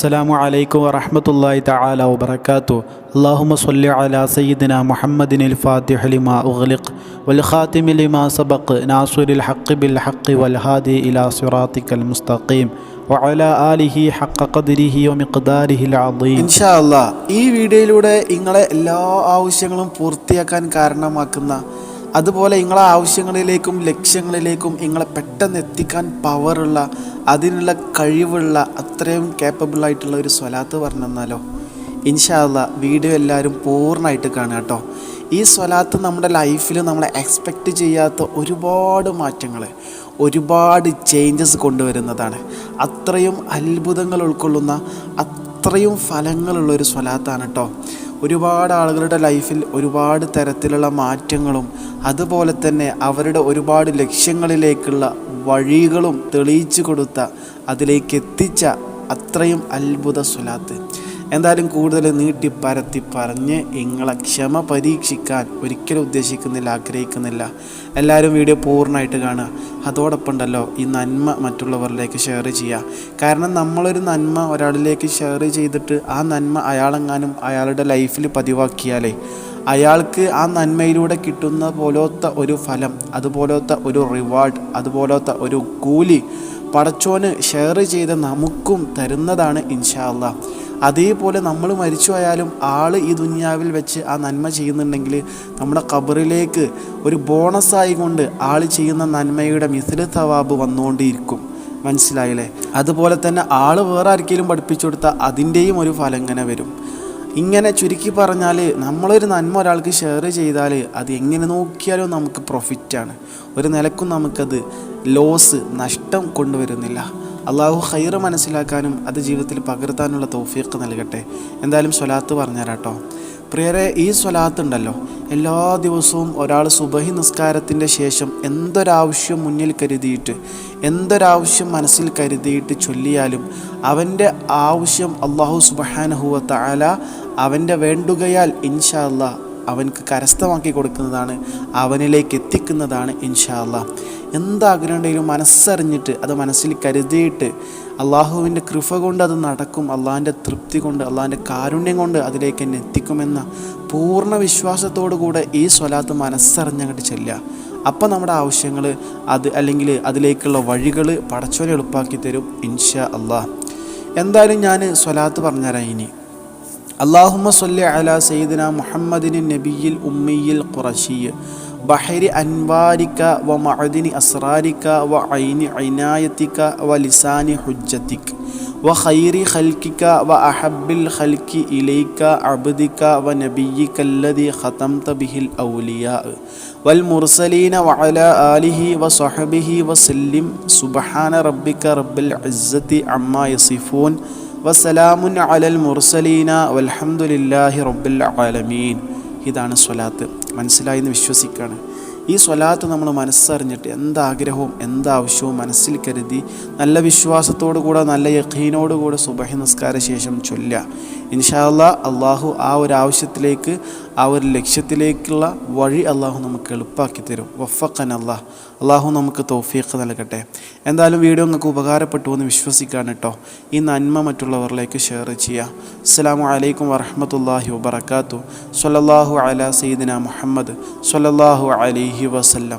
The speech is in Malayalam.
അസ്സലാമു അലൈക്കും വറഹമത്തല്ലാഹി തആല വബറകാതു അല്ലാഹുമ്മ സ്വല്ലി അലാ സയ്യിദിന മുഹമ്മദിനിൽ ഫാത്തിഹ ലിമാ ഉഗ്ലിഖ് വൽ ഖാതിമി ലിമാ സബഖ് നാസിറുൽ ഹഖ് ബിൽ ഹഖ് വൽ ഹാദി ഇലാ സിറാത്തിക്കൽ മുസ്തഖീം വഅല ആലിഹി ഹഖ ഖദ്രിഹി വമിഖ്ദാരിഹിൽ അദീം. ഇൻഷാ അല്ലാഹ് ഈ വീഡിയോയിലൂടെ നിങ്ങളെ എല്ലാ ആവശ്യങ്ങളും പൂർത്തിയാക്കാൻ കാരണമാക്കുന്ന അതുപോലെ നിങ്ങളെ ആവശ്യങ്ങളിലേക്കും ലക്ഷ്യങ്ങളിലേക്കും നിങ്ങളെ പെട്ടെന്ന് എത്തിക്കാൻ പവറുള്ള അതിനുള്ള കഴിവുള്ള അത്രയും കേപ്പബിൾ ആയിട്ടുള്ള ഒരു സ്വലാത്ത് പറഞ്ഞു തന്നാലോ? ഇൻഷാ അല്ലാ വീഡിയോ എല്ലാവരും പൂർണമായിട്ട് കാണുക കേട്ടോ. ഈ സ്വലാത്ത് നമ്മുടെ ലൈഫിൽ നമ്മൾ എക്സ്പെക്റ്റ് ചെയ്യാത്ത ഒരുപാട് മാറ്റങ്ങൾ ഒരുപാട് ചേഞ്ചസ് കൊണ്ടുവരുന്നതാണ്. അത്രയും അത്ഭുതങ്ങൾ ഉൾക്കൊള്ളുന്ന അത്രയും ഫലങ്ങളുള്ള ഒരു സ്വലാത്താണ് കേട്ടോ. ഒരുപാട് ആളുകളുടെ ലൈഫിൽ ഒരുപാട് തരത്തിലുള്ള മാറ്റങ്ങളും അതുപോലെ തന്നെ അവരുടെ ഒരുപാട് ലക്ഷ്യങ്ങളിലേക്കുള്ള വഴികളും തെളിയിച്ചു കൊടുത്ത അതിലേക്ക് എത്തിച്ച അത്രയും അത്ഭുത സുലാത്ത് എന്തായാലും കൂടുതൽ നീട്ടി പരത്തി പറഞ്ഞ് നിങ്ങളെ ക്ഷമ പരീക്ഷിക്കാൻ ഒരിക്കലും ഉദ്ദേശിക്കുന്നില്ല ആഗ്രഹിക്കുന്നില്ല. എല്ലാവരും വീഡിയോ പൂർണമായിട്ട് കാണുക. അതോടൊപ്പം ഉണ്ടല്ലോ ഈ നന്മ മറ്റുള്ളവരിലേക്ക് ഷെയർ ചെയ്യുക. കാരണം നമ്മളൊരു നന്മ ഒരാളിലേക്ക് ഷെയർ ചെയ്തിട്ട് ആ നന്മ അയാളെങ്ങാനും അയാളുടെ ലൈഫിൽ പതിവാക്കിയാലേ അയാൾക്ക് ആ നന്മയിലൂടെ കിട്ടുന്ന പോലത്തെ ഒരു ഫലം അതുപോലത്തെ ഒരു റിവാർഡ് അതുപോലത്തെ ഒരു കൂലി പടച്ചോന് ഷെയർ ചെയ്ത് നമുക്കും തരുന്നതാണ് ഇൻഷാ അള്ളാഹ് അതേപോലെ നമ്മൾ മരിച്ചു പോയാലും ആൾ ഈ ദുനിയാവിൽ വെച്ച് ആ നന്മ ചെയ്യുന്നുണ്ടെങ്കിൽ നമ്മുടെ കബറിലേക്ക് ഒരു ബോണസായി കൊണ്ട് ആൾ ചെയ്യുന്ന നന്മയുടെ മിസിൽ തവാബ് വന്നുകൊണ്ടിരിക്കും. മനസ്സിലായില്ലേ? അതുപോലെ തന്നെ ആൾ വേറെ ആർക്കെങ്കിലും പഠിപ്പിച്ചു കൊടുത്താൽ അതിന്റെയും ഒരു ഫലം ഇങ്ങനെ വരും. ഇങ്ങനെ ചുരുക്കി പറഞ്ഞാൽ നമ്മളൊരു നന്മ ഒരാൾക്ക് ഷെയർ ചെയ്താൽ അത് എങ്ങനെ നോക്കിയാലും നമുക്ക് പ്രോഫിറ്റാണ് ഒരു നിലക്കും നമുക്കത് ലോസ് നഷ്ടം കൊണ്ടുവരുന്നില്ല. അള്ളാഹു ഹൈറ് മനസ്സിലാക്കാനും അത് ജീവിതത്തിൽ പകർത്താനുള്ള തൗഫീഖ് നൽകട്ടെ. എന്തായാലും സ്വലാത്ത് പറഞ്ഞുതരാട്ടോ. പ്രിയരെ ഈ സ്വലാത്ത് ഉണ്ടല്ലോ എല്ലാ ദിവസവും ഒരാൾ സുബഹി നിസ്കാരത്തിന്റെ ശേഷം എന്തൊരാവശ്യം മുന്നിൽ കരുതിയിട്ട് എന്തൊരാവശ്യം മനസ്സിൽ കരുതിയിട്ട് ചൊല്ലിയാലും അവന്റെ ആവശ്യം അള്ളാഹു സുബഹാനഹുവ താല അവന്റെ വേണ്ടുകയാൽ ഇൻഷാ അള്ളാഹ് അവൻക്ക് കരസ്ഥമാക്കി കൊടുക്കുന്നതാണ് അവനിലേക്ക് എത്തിക്കുന്നതാണ് ഇൻഷാല്ല എന്താഗ്രഹമുണ്ടെങ്കിലും മനസ്സറിഞ്ഞിട്ട് അത് മനസ്സിൽ കരുതിയിട്ട് അള്ളാഹുവിന്റെ കൃപ കൊണ്ട് അത് നടക്കും അള്ളാഹിന്റെ തൃപ്തി കൊണ്ട് അള്ളാഹിന്റെ കാരുണ്യം കൊണ്ട് അതിലേക്ക് എന്നെ എത്തിക്കുമെന്ന പൂർണ വിശ്വാസത്തോടു കൂടെ ഈ സ്വലാത്ത് മനസ്സറിഞ്ഞങ്ങോട്ട് ചെല്ലുക. അപ്പം നമ്മുടെ ആവശ്യങ്ങൾ അത് അല്ലെങ്കിൽ അതിലേക്കുള്ള വഴികൾ പടച്ചോലെ എളുപ്പാക്കി തരും ഇൻഷാ അള്ളാഹ്. എന്തായാലും ഞാൻ സ്വലാത്ത് പറഞ്ഞുതരാം ഇനി. اللهم صل على سيدنا محمد النبي الأمي القرشي. بحر أنوارك ومعدن أسرارك وعين عنايتك ولسان حجتك. وخير خلقك وأحب الخلق إليك عبدك ونبيك الذي ختمت به الأولياء. والمرسلين وعلى آله وصحبه وسلم. سبحان ربك رب العزة عما يصفون. വ സ്വഹബിഹി വ സല്ലിം സുബ്ഹാന റബ്ബിക റബ്ബിൽ ഇസ്സത്തി അമ്മാ യസിഫൂൻ വസലാമുൻ അലൽ മുർസലീന വൽഹംദുലില്ലാഹി റബ്ബിൽ ആലമീൻ. ഇതാണ് സ്വലാത്ത്. മനസ്സിലായി എന്ന് വിശ്വസിക്കുകയാണ് ഈ സ്വലാത്ത് നമ്മൾ മനസ്സറിഞ്ഞിട്ട് എന്താഗ്രഹവും എന്താവശ്യവും മനസ്സിൽ കരുതി നല്ല വിശ്വാസത്തോടു കൂടെ നല്ല യഖീനോടുകൂടെ സുബഹി നിസ്കാര ശേഷം ചൊല്ലുക. ഇൻഷാല്ല അള്ളാഹു ആ ഒരു ആവശ്യത്തിലേക്ക് ആ ഒരു ലക്ഷ്യത്തിലേക്കുള്ള വഴി അള്ളാഹു നമുക്ക് എളുപ്പാക്കി തരും. വഫക്കൻ അള്ളാഹ് അള്ളാഹു നമുക്ക് തോഫീഖ് നൽകട്ടെ. എന്തായാലും വീഡിയോ നിങ്ങൾക്ക് ഉപകാരപ്പെട്ടു എന്ന് വിശ്വസിക്കാണ് കേട്ടോ ഈ നന്മ മറ്റുള്ളവരിലേക്ക് ഷെയർ ചെയ്യുക അസ്സാം വലൈക്കും വറഹമത്തല്ലാഹി വബർക്കാത്തു സൊല്ലാഹു അല സീദിന മുഹമ്മദ് സൊല്ലാഹു അലൈഹി വസല്ലം.